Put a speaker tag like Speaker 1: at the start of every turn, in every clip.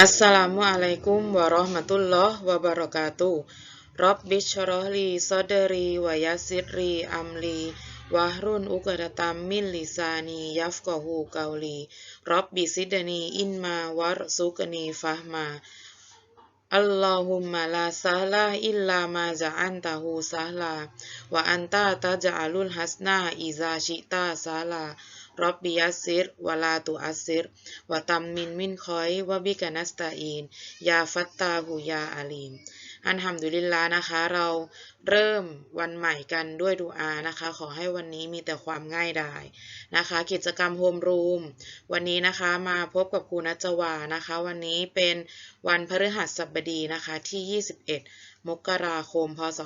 Speaker 1: อัสสลามุอะลัยกุมวะเราะห์มะตุลลอฮ์วะบะเราะกาตุฮ์ รอบบียัสซิรวลาตัวอักนีฟะฮมาอัลลอฮุมมะลาซาลาอิลลามาจาอันตะฮูซาลาวะอันตาตะจาลุลฮัสนาอิซาชิตาซาลาร็อบบิยัสซิรวะตัมมินมินคอยวะบิกะนัสตาอีน ยาฟัตตาหูยาอาลีมอันฮัมดุลิลลานะคะ เราเริ่มวันใหม่กันด้วยดูอานะคะ ขอให้วันนี้มีแต่ความง่ายดายนะคะ กิจกรรมโฮมรูมวันนี้นะคะมาพบกับครูนัจวานะคะ วันนี้เป็นวันพฤหัสบดีนะคะที่ 21 มกราคม พศ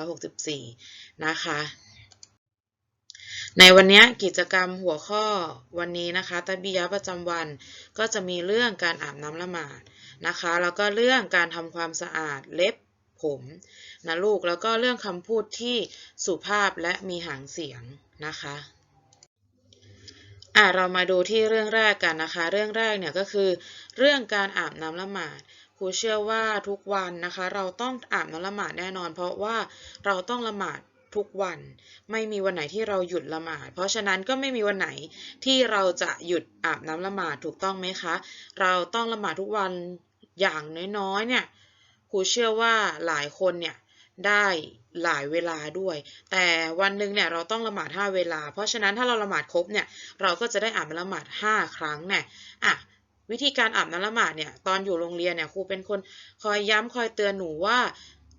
Speaker 1: 2564 นะคะ ในวันนี้กิจกรรมหัวข้อวันนี้นะคะตับิยะประจำวันก็จะมีเรื่องการอาบน้ำละหมาดนะคะ แล้วก็เรื่องการทำความสะอาดเล็บผมนะลูกแล้วก็เรื่องคำพูดที่สุภาพและมีหางเสียงนะคะอะเรามาดูที่เรื่องแรกกันนะคะ เรื่องแรกเนี่ยก็คือ เรื่องการอาบน้ำละหมาดครูเชื่อว่าทุกวันนะคะ เราต้องอาบน้ำละหมาดแน่นอน เพราะว่าเราต้องละหมาด ทุกวัน ไม่มีวันไหนที่เราหยุดละหมาด เพราะฉะนั้นก็ไม่มีวันไหนที่เราจะหยุดอาบน้ำละหมาดถูกต้องไหมคะ เราต้องละหมาดทุกวันอย่างน้อยๆเนี่ยครูเชื่อว่าหลายคนเนี่ยได้หลายเวลาด้วย แต่วันหนึ่งเนี่ยเราต้องละหมาดห้าเวลา เพราะฉะนั้นถ้าเราละหมาดครบเนี่ยเราก็จะได้อาบน้ำละหมาดห้าครั้งเนี่ยอะวิธีการอาบน้ำละหมาดเนี่ยตอนอยู่โรงเรียนเนี่ยครูเป็นคนคอยย้ำคอยเตือนหนูว่า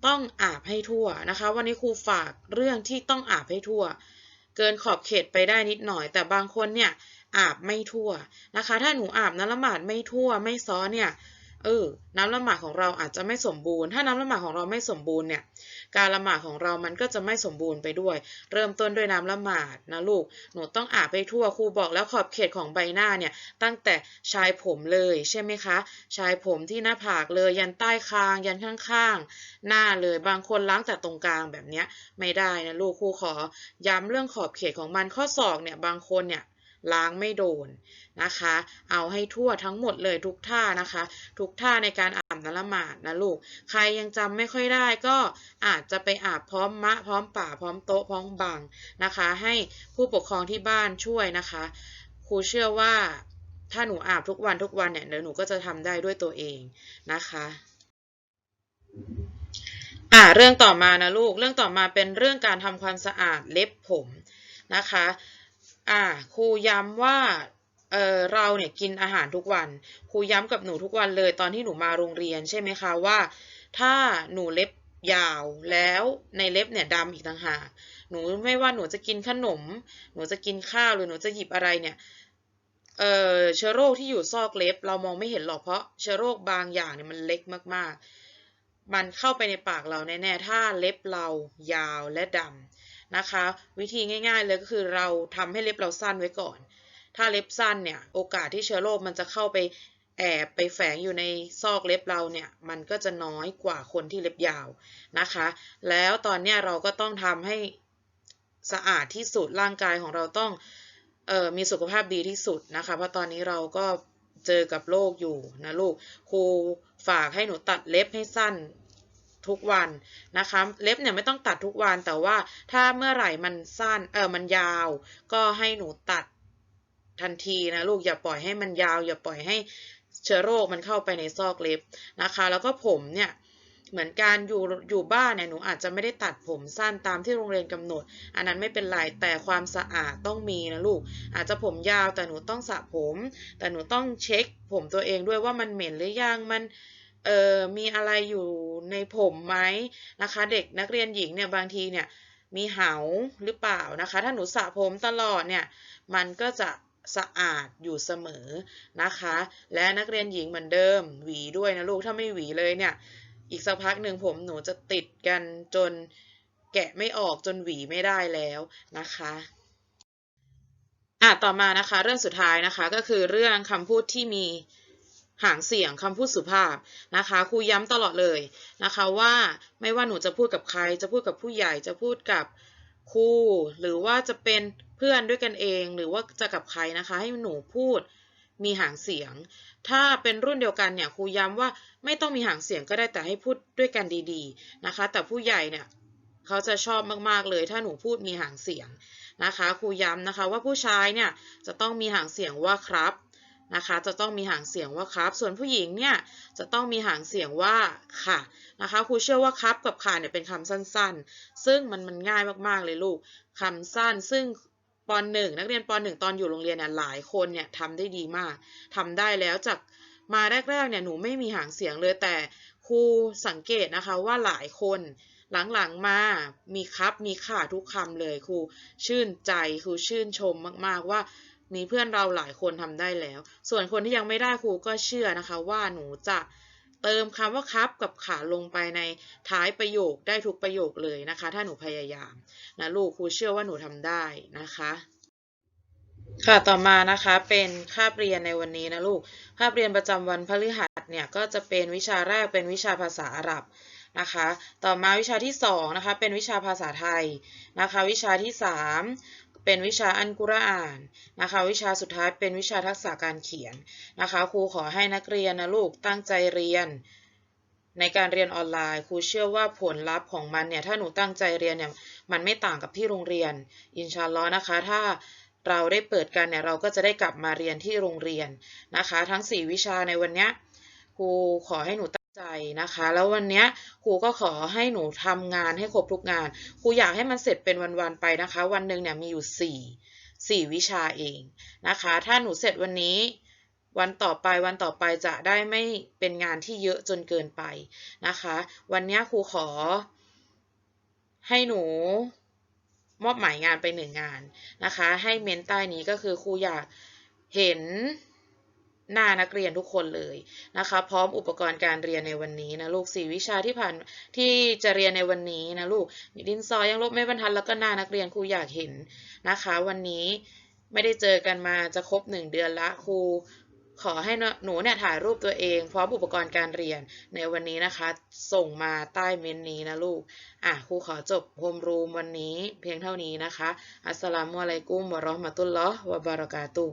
Speaker 1: ต้องอาบให้ทั่วนะคะ วันนี้ครูฝากเรื่องที่ต้องอาบให้ทั่ว เกินขอบเขตไปได้นิดหน่อย แต่บางคนเนี่ยอาบไม่ทั่วนะคะ ถ้าหนูอาบน้ำละหมาดไม่ทั่วไม่ซ้อเนี่ย เออ น้ำละหมาดของเราอาจจะไม่สมบูรณ์ ถ้าน้ำละหมาดของเราไม่สมบูรณ์เนี่ย การละหมาดของเรามันก็จะไม่สมบูรณ์ไปด้วย เริ่มต้นด้วยน้ำละหมาดนะลูก หนูต้องอาบไปทั่ว ครูบอกแล้วขอบเขตของใบหน้าเนี่ย ตั้งแต่ชายผมเลยใช่ไหมคะ ชายผมที่หน้าผากเลย ยันใต้คาง ยันข้างๆ หน้าเลย บางคนล้างแต่ตรงกลางแบบเนี้ยไม่ได้นะลูก ครูขอ ย้ำเรื่องขอบเขตของมัน ข้อศอกเนี่ย บางคนเนี่ย ล้างไม่โดนนะคะ เอาให้ทั่วทั้งหมดเลยทุกท่านะคะ ทุกท่าในการอาบน้ำละหมาดนะลูก ใครยังจำไม่ค่อยได้ก็อาจจะไปอาบพร้อมมะ พร้อมป่าพร้อมโต๊ะพร้อมบังนะคะ ให้ผู้ปกครองที่บ้านช่วยนะคะ ครูเชื่อว่าถ้าหนูอาบทุกวันทุกวันเนี่ยเดี๋ยวหนูก็จะทำได้ด้วยตัวเองนะคะอ่าเรื่องต่อมานะลูก เรื่องต่อมาเป็นเรื่องการทำความสะอาดเล็บผมนะคะ อ่าครูย้ำว่าเออเราเนี่ยกินอาหารทุกวัน ครูย้ำกับหนูทุกวันเลยตอนที่หนูมาโรงเรียนใช่ไหมคะว่า ถ้าหนูเล็บยาวแล้วในเล็บเนี่ยดำอีกต่างหากหนูไม่ว่าหนูจะกินขนม หนูจะกินข้าวหรือหนูจะหยิบอะไรเนี่ยเออเชื้อโรคที่อยู่ซอกเล็บ เรามองไม่เห็นหรอกเพราะเชื้อโรคบางอย่างเนี่ยมันเล็กมากๆ มันเข้าไปในปากเราแน่ๆถ้าเล็บเรายาวและดำ นะคะ วิธีง่าย ๆ เลยก็คือเราทำให้เล็บเราสั้นไว้ก่อน ถ้าเล็บสั้นเนี่ยโอกาสที่เชื้อโรคมันจะเข้าไปแอบไปแฝงอยู่ในซอกเล็บเราเนี่ยมันก็จะน้อยกว่าคนที่เล็บยาวนะคะ แล้วตอนนี้เราก็ต้องทำให้สะอาดที่สุดร่างกายของเราต้องออมีสุขภาพดีที่สุดนะคะ เพราะตอนนี้เราก็เจอกับโรคอยู่นะลูกครูฝากให้หนูตัดเล็บให้สั้น ทุกวันนะคะ เล็บเนี่ยไม่ต้องตัดทุกวันแต่ว่าถ้าเมื่อไหร่มันสั้นเออมันยาว ก็ให้หนูตัดทันทีนะลูกอย่าปล่อยให้มันยาว อย่าปล่อยให้เชื้อโรคมันเข้าไปในซอกเล็บนะคะ แล้วก็ผมเนี่ยเหมือนการอยู่อยู่บ้านเนี่ยหนูอาจจะไม่ได้ตัดผมสั้นตามที่โรงเรียนกำหนด อันนั้นไม่เป็นไรแต่ความสะอาดต้องมีนะลูก อาจจะผมยาวแต่หนูต้องสระผม แต่หนูต้องเช็คผมตัวเองด้วยว่ามันเหม็นหรือยังมัน เออมีอะไรอยู่ในผมไหมนะคะ เด็กนักเรียนหญิงเนี่ยบางทีเนี่ยมีเหาหรือเปล่านะคะ ถ้าหนูสระผมตลอดเนี่ยมันก็จะสะอาดอยู่เสมอนะคะ และนักเรียนหญิงเหมือนเดิม หวีด้วยนะลูกถ้าไม่หวีเลยเนี่ยอีกสักพักหนึ่งผมหนูจะติดกันจนแกะไม่ออกจนหวีไม่ได้แล้วนะคะอะต่อมานะคะเรื่องสุดท้ายนะคะก็คือเรื่องคำพูดที่มี หางเสียงคำพูดสุภาพนะคะครูย้ำตลอดเลยนะคะว่าไม่ว่าหนูจะพูดกับใคร จะพูดกับผู้ใหญ่จะพูดกับครูหรือว่าจะเป็นเพื่อนด้วยกันเอง หรือว่าจะกับใครนะคะ ให้หนูพูดมีหางเสียง ถ้าเป็นรุ่นเดียวกันเนี่ยครูย้ำว่าไม่ต้องมีหางเสียงก็ได้แต่ให้พูดด้วยกันดีๆนะคะ แต่ผู้ใหญ่เนี่ยเขาจะชอบมากๆเลย ถ้าหนูพูดมีหางเสียงนะคะครูย้ำนะคะว่าผู้ชายเนี่ยจะต้องมีหางเสียงว่าครับ นะคะ จะต้องมีหางเสียงว่าครับ ส่วนผู้หญิงเนี่ยจะต้องมีหางเสียงว่าค่ะนะคะครูเชื่อว่าครับกับค่ะเนี่ยเป็นคำสั้นๆ ซึ่งมันมันง่ายมากๆเลยลูกคำสั้นซึ่งปหนึ่งนักเรียนปหนึ่งตอนอยู่โรงเรียนเนี่ยหลายคนเนี่ยทำได้ดีมากทำได้แล้วจากมาแรกๆเนี่ยหนูไม่มีหางเสียงเลยแต่ครูสังเกตนะคะว่าหลายคนหลังๆมา มีครับ มีค่ะทุกคำเลยครู ชื่นใจ ครูชื่นชมมากๆว่า มีเพื่อนเราหลายคนทำได้แล้ว ส่วนคนที่ยังไม่ได้ครูก็เชื่อนะคะ ว่าหนูจะเติมคำว่าครับกับขาลงไปในท้ายประโยคได้ทุกประโยคเลยนะคะ ถ้าหนูพยายามนะลูกครูเชื่อว่าหนูทำได้นะคะ ค่ะต่อมานะคะเป็นคาบเรียนในวันนี้นะลูกคาบเรียนประจำวันพฤหัสเนี่ยก็จะเป็นวิชาแรกเป็นวิชาภาษาอาหรับนะคะ ต่อมาวิชาที่2นะคะเป็นวิชาภาษาไทยนะคะ วิชาที่ 3 เป็นวิชาอันกุรอานนะคะ วิชาสุดท้ายเป็นวิชาทักษะการเขียนนะคะครูขอให้นักเรียนนะลูกตั้งใจเรียน ในการเรียนออนไลน์ครูเชื่อว่าผลลัพธ์ของมันเนี่ยถ้าหนูตั้งใจเรียนเนี่ยมันไม่ต่างกับที่โรงเรียน อินชาลอนะคะ ถ้าเราได้เปิดกันเนี่ยเราก็จะได้กลับมาเรียนที่โรงเรียนนะคะ ทั้ง 4 วิชาในวันนี้ครูขอให้หนู ใจนะคะ แล้ววันนี้ครูก็ขอให้หนูทำงานให้ครบทุกงานครูอยากให้มันเสร็จเป็นวันๆไปนะคะ วันหนึ่งเนี่ยมีอยู่4 4วิชาเองนะคะ ถ้าหนูเสร็จวันนี้วันต่อไปวันต่อไปจะได้ไม่เป็นงานที่เยอะจนเกินไปนะคะ วันนี้ครูขอ ให้หนูมอบหมายงานไปหนึ่งงานนะคะ ให้เมนใต้นี้ก็คือครูอยากเห็น หน้านักเรียนทุกคนเลยนะคะ พร้อมอุปกรณ์การเรียนในวันนี้นะลูกสี่วิชาที่ผ่านที่จะเรียนในวันนี้นะลูกดินซอยังลบไม่บรรทัดแล้วก็หน้านักเรียนครูอยากเห็นนะคะ วันนี้ไม่ได้เจอกันมาจะครบหนึ่งเดือนละครูขอให้หนูเนี่ยถ่ายรูปตัวเองพร้อมอุปกรณ์การเรียนในวันนี้นะคะ ส่งมาใต้เมนนี้นะลูก อะครูขอจบโฮมรูมวันนี้เพียงเท่านี้นะคะ อัสสลามุอะลัยกุมวะราะห์มะตุลลอฮ์วะบารากาตุ